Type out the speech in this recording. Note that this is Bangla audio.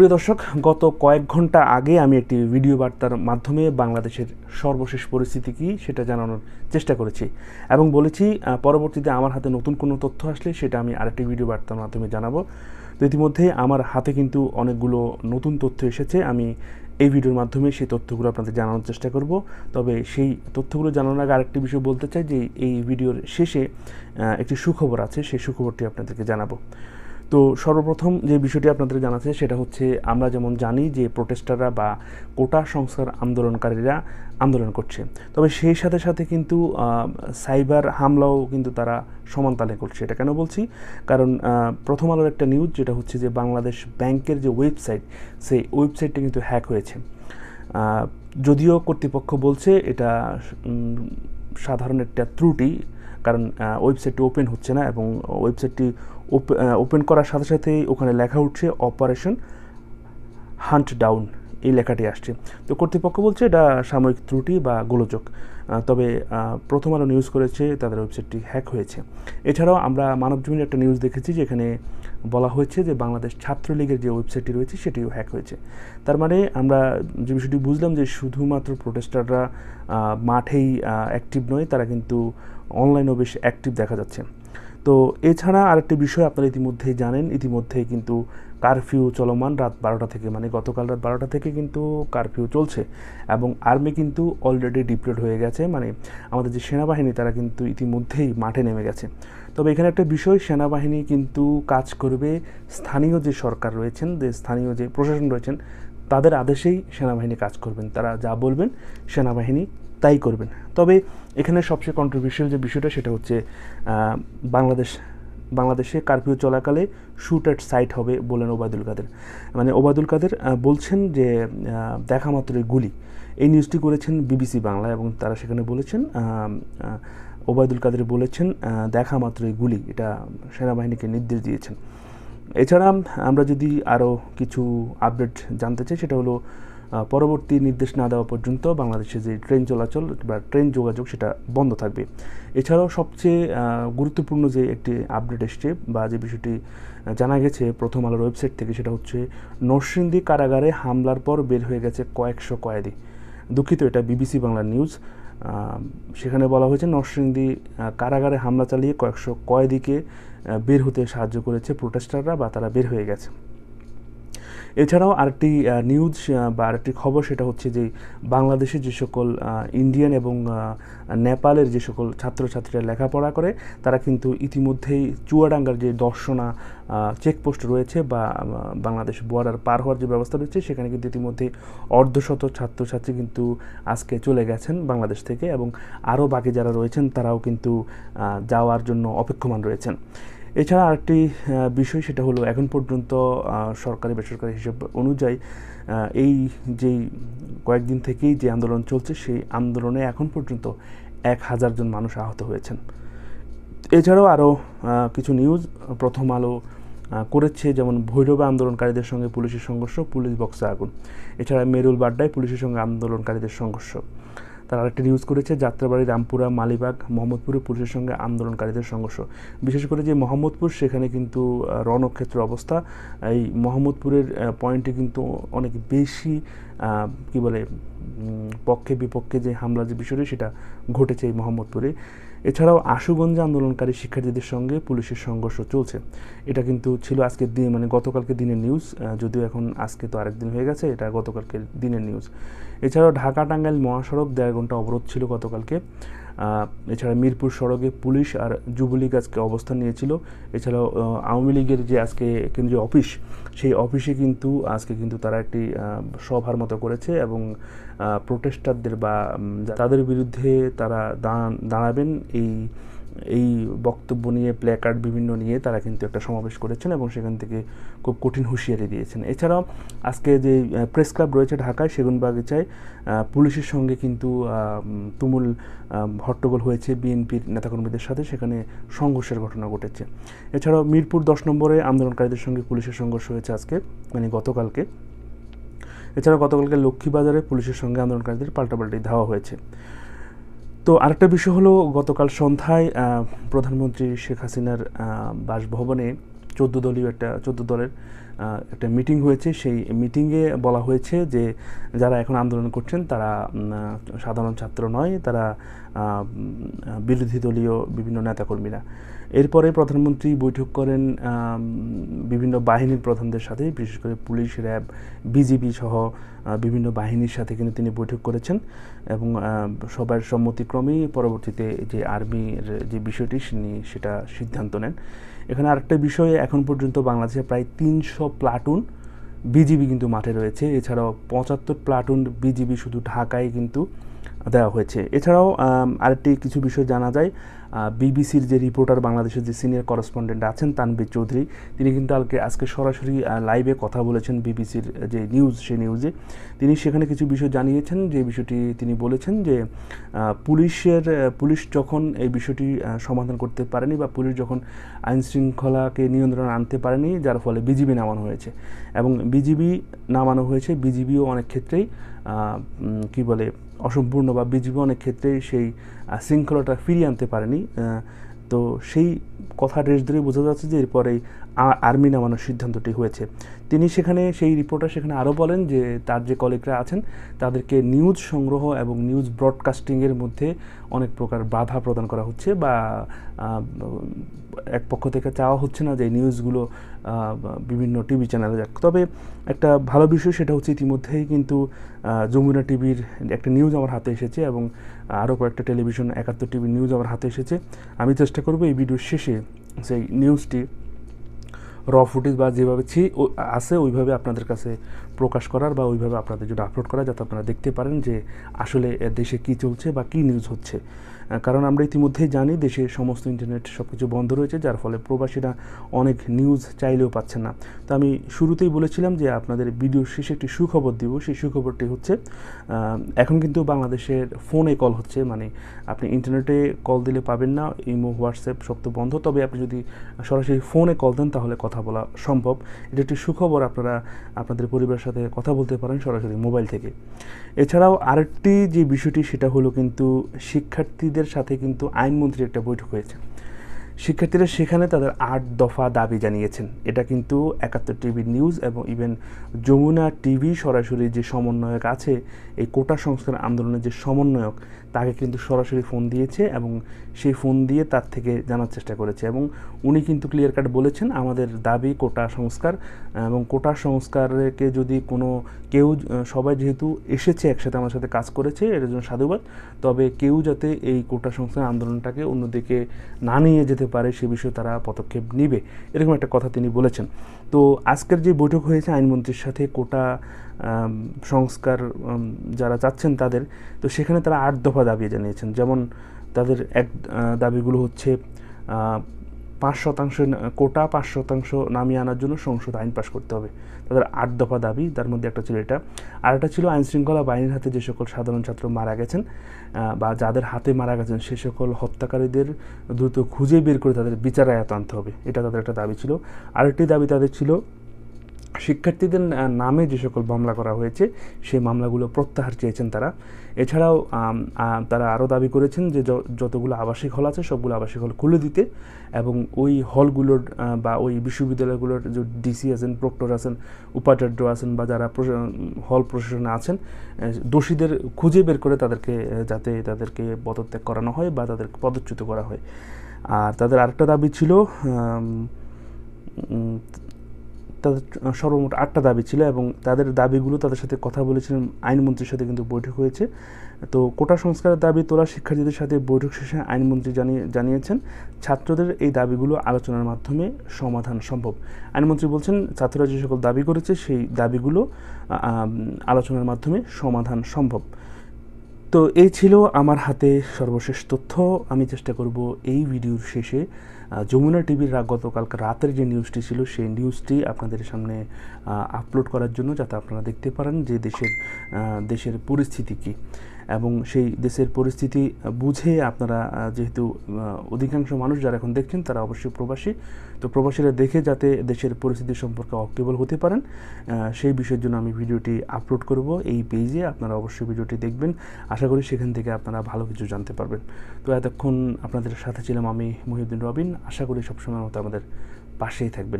প্রিয় দর্শক, গত কয়েক ঘণ্টা আগে আমি একটি ভিডিও বার্তার মাধ্যমে বাংলাদেশের সর্বশেষ পরিস্থিতি কী সেটা জানানোর চেষ্টা করেছি এবং বলেছি পরবর্তীতে আমার হাতে নতুন কোনো তথ্য আসলে সেটা আমি আরেকটি ভিডিও বার্তার মাধ্যমে জানাব। তো ইতিমধ্যে আমার হাতে কিন্তু অনেকগুলো নতুন তথ্য এসেছে। আমি এই ভিডিওর মাধ্যমে সেই তথ্যগুলো আপনাদের জানানোর চেষ্টা করব। তবে সেই তথ্যগুলো জানানোর আগে আরেকটি বিষয় বলতে চাই যে, এই ভিডিওর শেষে একটি সুখবর আছে। সেই সুখবরটি আপনাদেরকে জানাব। তো সর্বপ্রথম যে বিষয়টি আপনাদের জানাচ্ছে সেটা হচ্ছে আমরা যেমন জানি যে প্রোটেস্টাররা বা কোটা সংস্কার আন্দোলনকারীরা আন্দোলন করছে। তবে সেই সাথে সাথে কিন্তু সাইবার হামলাও কিন্তু তারা সমান তালে করছে। এটা কেন বলছি? কারণ প্রথম আলোর একটা নিউজ যেটা হচ্ছে যে বাংলাদেশ ব্যাংকের যে ওয়েবসাইট, সেই ওয়েবসাইটটা কিন্তু হ্যাক হয়েছে। যদিও কর্তৃপক্ষ বলছে এটা সাধারণ একটা ত্রুটি কারণ ওয়েবসাইটটি ওপেন হচ্ছে না এবং ওয়েবসাইটটি ওপেন করার সাথে সাথেই ওখানে লেখা উঠছে অপারেশন হান্ট ডাউন এই লেখাটি আসছে। তো কর্তৃপক্ষ বলছে এটা সাময়িক ত্রুটি বা গোলযোগ। তবে প্রথম আলো নিউজ করেছে, তাদের ওয়েবসাইটটি হ্যাক হয়েছে। এছাড়াও আমরা মানবজমিনের একটা নিউজ দেখেছি, যেখানে বলা হয়েছে যে বাংলাদেশ ছাত্রলীগের যে ওয়েবসাইটটি রয়েছে, সেটিও হ্যাক হয়েছে। তার মানে আমরা যে বিষয়টি বুঝলাম যে শুধুমাত্র প্রোটেস্টাররা মাঠেই অ্যাক্টিভ নয়, তারা কিন্তু অনলাইনেও বেশ অ্যাক্টিভ দেখা যাচ্ছে। তো এছাড়া আরেকটি বিষয় আপনারা ইতিমধ্যেই জানেন, ইতিমধ্যেই কিন্তু কারফিউ চলমান রাত বারোটা থেকে মানে গতকাল রাত বারোটা থেকে কিন্তু কারফিউ চলছে এবং আর্মি কিন্তু অলরেডি ডিপ্লয়েড হয়ে গেছে মানে আমাদের যে সেনাবাহিনী তারা কিন্তু ইতিমধ্যেই মাঠে নেমে গেছে। তবে এখানে একটা বিষয়, সেনাবাহিনী কিন্তু কাজ করবে, স্থানীয় যে সরকার রয়েছেন, যে স্থানীয় যে প্রশাসন রয়েছেন, তাদের আদেশেই সেনাবাহিনী কাজ করবেন। তারা যা বলবেন, সেনাবাহিনী তাই করবেন। তবে এখানে সবচেয়ে কন্ট্রোভার্সিয়াল যে বিষয়টা সেটা হচ্ছে বাংলাদেশ, বাংলাদেশে কারফিউ চলাকালে শুট অ্যাট সাইট হবে বলেন ওবায়দুল কাদের। মানে ওবায়দুল কাদের বলছেন যে দেখা মাত্রই গুলি। এই নিউজটি করেছেন বিবিসি বাংলা এবং তারা সেখানে বলেছেন ওবায়দুল কাদের বলেছেন দেখা মাত্রই গুলি। এটা সেনাবাহিনীকে নির্দেশ দিয়েছেন। এছাড়া আমরা যদি আরও কিছু আপডেট জানতে চাই, সেটা হলো পরবর্তী নির্দেশ না দেওয়া পর্যন্ত বাংলাদেশে যে ট্রেন চলাচল বা ট্রেন যোগাযোগ সেটা বন্ধ থাকবে। এছাড়াও সবচেয়ে গুরুত্বপূর্ণ যে একটি আপডেট এসছে বা যে বিষয়টি জানা গেছে প্রথম আলোর ওয়েবসাইট থেকে সেটা হচ্ছে নরসিংদী কারাগারে হামলার পর বের হয়ে গেছে কয়েকশো কয়েদি। দুঃখিত, এটা বিবিসি বাংলার নিউজ। সেখানে বলা হয়েছে নরসিংদী কারাগারে হামলা চালিয়ে কয়েকশো কয়েদিকে বের হতে সাহায্য করেছে প্রোটেস্টাররা বা তারা বের হয়ে গেছে। এছাড়াও আরেকটি নিউজ বা আরেকটি খবর সেটা হচ্ছে যে বাংলাদেশে যে সকল ইন্ডিয়ান এবং নেপালের যে সকল ছাত্রছাত্রীরা লেখাপড়া করে, তারা কিন্তু ইতিমধ্যেই চুয়াডাঙ্গার যে দর্শনা চেকপোস্ট রয়েছে বা বাংলাদেশ বর্ডার পার হওয়ার যে ব্যবস্থা রয়েছে, সেখানে কিন্তু ইতিমধ্যে অর্ধশত ছাত্রছাত্রী কিন্তু আজকে চলে গেছেন বাংলাদেশ থেকে এবং আরও বাকি যারা রয়েছেন, তারাও কিন্তু যাওয়ার জন্য অপেক্ষমান রয়েছেন। এছাড়া আরেকটি বিষয় সেটা হলো এখন পর্যন্ত সরকারি বেসরকারি হিসেব অনুযায়ী এই যেই কয়েকদিন থেকেই যে আন্দোলন চলছে, সেই আন্দোলনে এখন পর্যন্ত এক হাজার জন মানুষ আহত হয়েছেন। এছাড়াও আরও কিছু নিউজ প্রথম আলো করেছে যেমন ভৈরবে আন্দোলনকারীদের সঙ্গে পুলিশের সংঘর্ষ, পুলিশ বক্সে আগুন। এছাড়া মেরুল বাড্ডায় পুলিশের সঙ্গে আন্দোলনকারীদের সংঘর্ষ। তারা আরেকটি নিউজ করেছে, যাত্রাবাড়ি, রামপুরা, মালিবাগ, মোহাম্মদপুরে পুলিশের সঙ্গে আন্দোলনকারীদের সংঘর্ষ। বিশেষ করে যে মোহাম্মদপুর, সেখানে কিন্তু রণক্ষেত্র অবস্থা। এই মোহাম্মদপুরের পয়েন্টে কিন্তু অনেক বেশি কি বলে পক্ষে বিপক্ষে যে হামলা যে বিষয়টি, সেটা ঘটেছে এই মোহাম্মদপুরে। এছাড়াও আশুগঞ্জে আন্দোলনকারী শিক্ষার্থীদের সঙ্গে পুলিশের সংঘর্ষ চলছে। এটা কিন্তু ছিল আজকে দিন মানে গতকালকে দিনের নিউজ যদিও এখন আজকে তো আরেক দিন হয়ে গেছে, এটা গতকালকে দিনের নিউজ এছাড়াও ঢাকা টাঙ্গাইল মহাসড়ক দেড় ঘণ্টা অবরোধ ছিল গতকালকে। এছাড়া মিরপুর সড়কে পুলিশ আর যুবলীগ আজকে অবস্থান নিয়েছিল। এছাড়াও আওয়ামী লীগের যে আজকে কেন্দ্রীয় অফিস, সেই অফিসে কিন্তু আজকে কিন্তু তারা একটি সভার মতো করেছে এবং প্রোটেস্টারদের বা তাদের বিরুদ্ধে তারা দাঁড়াবেন এই এই বক্তব্য নিয়ে প্ল্যাকার্ড বিভিন্ন নিয়ে তারা কিন্তু একটা সমাবেশ করেছেন এবং সেখান থেকে খুব কঠিন হুঁশিয়ারি দিয়েছেন। এছাড়াও আজকে যে প্রেস ক্লাব রয়েছে ঢাকায়, সেগুনবাগিচায় পুলিশের সঙ্গে কিন্তু তুমুল হট্টগোল হয়েছে বিএনপির নেতাকর্মীদের সাথে, সেখানে সংঘর্ষের ঘটনা ঘটেছে। এছাড়াও মিরপুর দশ নম্বরে আন্দোলনকারীদের সঙ্গে পুলিশের সংঘর্ষ হয়েছে আজকে মানে গতকালকে। এছাড়া গতকালকে লক্ষ্মীবাজারে পুলিশের সঙ্গে আন্দোলনকারীদের পাল্টাপাল্টি ধাওয়া হয়েছে। তো আরেকটা বিষয় হলো, গতকাল সন্ধ্যায় প্রধানমন্ত্রী শেখ হাসিনার বাসভবনে চোদ্দ দলীয় একটা, চোদ্দ দলের একটা মিটিং হয়েছে। সেই মিটিংয়ে বলা হয়েছে যে, যারা এখন আন্দোলন করছেন তারা সাধারণ ছাত্র নয়, তারা বিরোধী দলীয় বিভিন্ন নেতাকর্মীরা। এরপরে প্রধানমন্ত্রী বৈঠক করেন বিভিন্ন বাহিনীর প্রধানদের সাথে, বিশেষ করে পুলিশ, র্যাব, বিজিবি সহ বিভিন্ন বাহিনীর সাথে কিন্তু তিনি বৈঠক করেছেন এবং সবার সম্মতিক্রমেই পরবর্তীতে যে আর্মির যে বিষয়টি তিনি সেটা সিদ্ধান্ত নেন। এখানে আরেকটা বিষয়ে, এখন পর্যন্ত বাংলাদেশে প্রায় তিনশো প্লাটুন বিজিবি কিন্তু মাঠে রয়েছে। এছাড়াও পঁচাত্তর প্লাটুন বিজিবি শুধু ঢাকায় কিন্তু দেওয়া হয়েছে। এছাড়াও আরেকটি কিছু বিষয় জানা যায়। বিবিসির যে রিপোর্টার, বাংলাদেশের যে সিনিয়র করেসপন্ডেন্ট আছেন তানবীর চৌধুরী, তিনি কিন্তু আজকে আজকে সরাসরি লাইভে কথা বলেছেন বিবিসির যে নিউজ সেই নিউজে। তিনি সেখানে কিছু বিষয় জানিয়েছেন, যে বিষয়টি তিনি বলেছেন যে পুলিশের পুলিশ যখন এই বিষয়টি সমাধান করতে পারেনি বা পুলিশ যখন আইন শৃঙ্খলাকে নিয়ন্ত্রণে আনতে পারেনি, যার ফলে বিজিবি নামানো হয়েছে। এবং বিজিবি নামানো হয়েছে, বিজিবিও অনেক ক্ষেত্রেই কি বলে অসম্পূর্ণ বা বিজীবনের ক্ষেত্রে সেই শৃঙ্খলাটা ফিরিয়ে আনতে পারেনি। তো সেই কথা রেশ ধরে বোঝা যাচ্ছে যে এরপরেই আ- আর্মি নামানোর সিদ্ধান্তটি হয়েছে। তিনি সেখানে সেই রিপোর্টার সেখানে আরও বলেন যে তার যে কলিগরা আছেন, তাদেরকে নিউজ সংগ্রহ এবং নিউজ ব্রডকাস্টিংয়ের মধ্যে অনেক প্রকার বাধা প্রদান করা হচ্ছে বা এক পক্ষ থেকে চাওয়া হচ্ছে না যে নিউজগুলো বিভিন্ন টিভি চ্যানেলে যাক। তবে একটা ভালো বিষয় সেটা হচ্ছে ইতিমধ্যেই কিন্তু যমুনা টিভির একটা নিউজ আমার হাতে এসেছে এবং আরও কয়েকটা টেলিভিশন একাত্তর টিভির নিউজ আমার হাতে এসেছে। আমি চেষ্টা করব এই ভিডিওর শেষে সেই নিউজটি র ফুটেজ বা যেভাবে ছি আসে ওইভাবে আপনাদের কাছে প্রকাশ করার বা ওইভাবে আপনাদের জন্য আপলোড করা যাতে আপনারা দেখতে পারেন যে আসলে দেশে কি চলছে বা কি নিউজ হচ্ছে। কারণ আমরা ইতিমধ্যেই জানি দেশে সমস্ত ইন্টারনেট সব কিছু বন্ধ রয়েছে, যার ফলে প্রবাসীরা অনেক নিউজ চাইলেও পাচ্ছেন না। তো আমি শুরুতেই বলেছিলাম যে আপনাদের ভিডিওর শেষে একটি সুখবর দিব। সেই সুখবরটি হচ্ছে এখন কিন্তু বাংলাদেশের ফোনে কল হচ্ছে। মানে আপনি ইন্টারনেটে কল দিলে পাবেন না, ইমো, হোয়াটসঅ্যাপ সব তো বন্ধ। তবে আপনি যদি সরাসরি ফোনে কল দেন, তাহলে কথা বলা সম্ভব। এটা একটি সুখবর আপনারা, আপনাদের পরিবারের সাথে কথা বলতে পারেন সরাসরি মোবাইল থেকে। এছাড়াও আরেকটি যে বিষয়টি, সেটা হলো কিন্তু শিক্ষার্থীদের সাথে কিন্তু আইনমন্ত্রীর একটা বৈঠক হয়েছে। শিক্ষার্থীরা সেখানে তাদের আট দফা দাবি জানিয়েছেন। এটা কিন্তু একাত্তর টিভি নিউজ এবং ইভেন যমুনা টিভি সরাসরি যে সমন্বয়ক আছে, এই কোটা সংস্কার আন্দোলনের যে সমন্বয়ক তাকে কিন্তু সরাসরি ফোন দিয়েছে এবং সেই ফোন দিয়ে তার থেকে জানার চেষ্টা করেছে এবং উনি কিন্তু ক্লিয়ার কাট বলেছেন আমাদের দাবি কোটা সংস্কার, এবং কোটা সংস্কারকে যদি কোনো কেউ, সবাই যেহেতু এসেছে একসাথে আমার সাথে কাজ করেছে এর জন্য সাধুবাদ, তবে কেউ যাতে এই কোটা সংস্কার আন্দোলনটাকে অন্যদিকে না নিয়ে যেতে পারে সে বিষয়ে তারা পদক্ষেপ নিবে, এরকম একটা কথা তিনি বলেছেন। তো আজকের যে বৈঠক হয়েছে আইনমন্ত্রীর সাথে কোটা সংস্কার যারা চাচ্ছেন তাদের, তো সেখানে তারা আট দফা দাবি জানিয়েছেন। যেমন তাদের এক দাবিগুলো হচ্ছে পাঁচ শতাংশ কোটা পাঁচ শতাংশ নামিয়ে আনার জন্য সংসদ আইন পাশ করতে হবে। তাদের আট দফা দাবি, তার মধ্যে একটা ছিল এটা। আর একটা ছিল আইন শৃঙ্খলা বাহিনীর হাতে যে সকল সাধারণ ছাত্র মারা গেছেন বা যাদের হাতে মারা গেছেন, সে সকল হত্যাকারীদের দ্রুত খুঁজে বের করে তাদের বিচার আয়াত আনতে হবে। এটা তাদের একটা দাবি ছিল। আরেকটি দাবি তাদের ছিল শিক্ষার্থীদের নামে যে সকল মামলা করা হয়েছে, সেই মামলাগুলো প্রত্যাহার চেয়েছেন তারা। এছাড়াও তারা আরও দাবি করেছেন যে যতগুলো আবাসিক হল আছে, সবগুলো আবাসিক হল খুলে দিতে এবং ওই হলগুলোর বা ওই বিশ্ববিদ্যালয়গুলোর যে ডিসি আছেন, প্রক্টর আছেন, উপাচার্য আছেন, বা যারা হল প্রশাসনে আছেন দোষীদের খুঁজে বের করে তাদেরকে যাতে তাদেরকে পদত্যাগ করানো হয় বা তাদেরকে পদচ্যুত করা হয়। আর তাদের আরেকটা দাবি ছিল তাদের সর্বমোট আটটা দাবি ছিল এবং তাদের দাবিগুলো তাদের সাথে কথা বলেছিলেন আইনমন্ত্রীর সাথে কিন্তু বৈঠক হয়েছে। তো কোটা সংস্কারের দাবি তোলা শিক্ষার্থীদের সাথে বৈঠক শেষে আইনমন্ত্রী জানিয়ে জানিয়েছেন, ছাত্রদের এই দাবিগুলো আলোচনার মাধ্যমে সমাধান সম্ভব। আইনমন্ত্রী বলছেন, ছাত্ররা যে সকল দাবি করেছে, সেই দাবিগুলো আলোচনার মাধ্যমে সমাধান সম্ভব। তো এই ছিল আমার হাতে সর্বশেষ তথ্য। আমি চেষ্টা করব এই ভিডিওর শেষে যমুনা টিভির গতকালকে রাতের যে নিউজটি ছিল, সেই নিউজটি আপনাদের সামনে আপলোড করার জন্য যাতে আপনারা দেখতে পারেন যে দেশের দেশের পরিস্থিতি কী। এবং সেই দেশের পরিস্থিতি বুঝে আপনারা যেহেতু অধিকাংশ মানুষ যারা এখন দেখছেন তারা অবশ্যই প্রবাসী। তো প্রবাসীরা দেখে যাতে দেশের পরিস্থিতি সম্পর্কে অক্টেবল হতে পারেন সেই বিষয়ের জন্য আমি ভিডিওটি আপলোড করব। এই পেজে আপনারা অবশ্যই ভিডিওটি দেখবেন। আশা করি সেখান থেকে আপনারা ভালো কিছু জানতে পারবেন। তো এতক্ষণ আপনাদের সাথে ছিলাম আমি মহিউদ্দিন রবিন। আশা করি সবসময় মতো আমাদের পাশেই থাকবেন।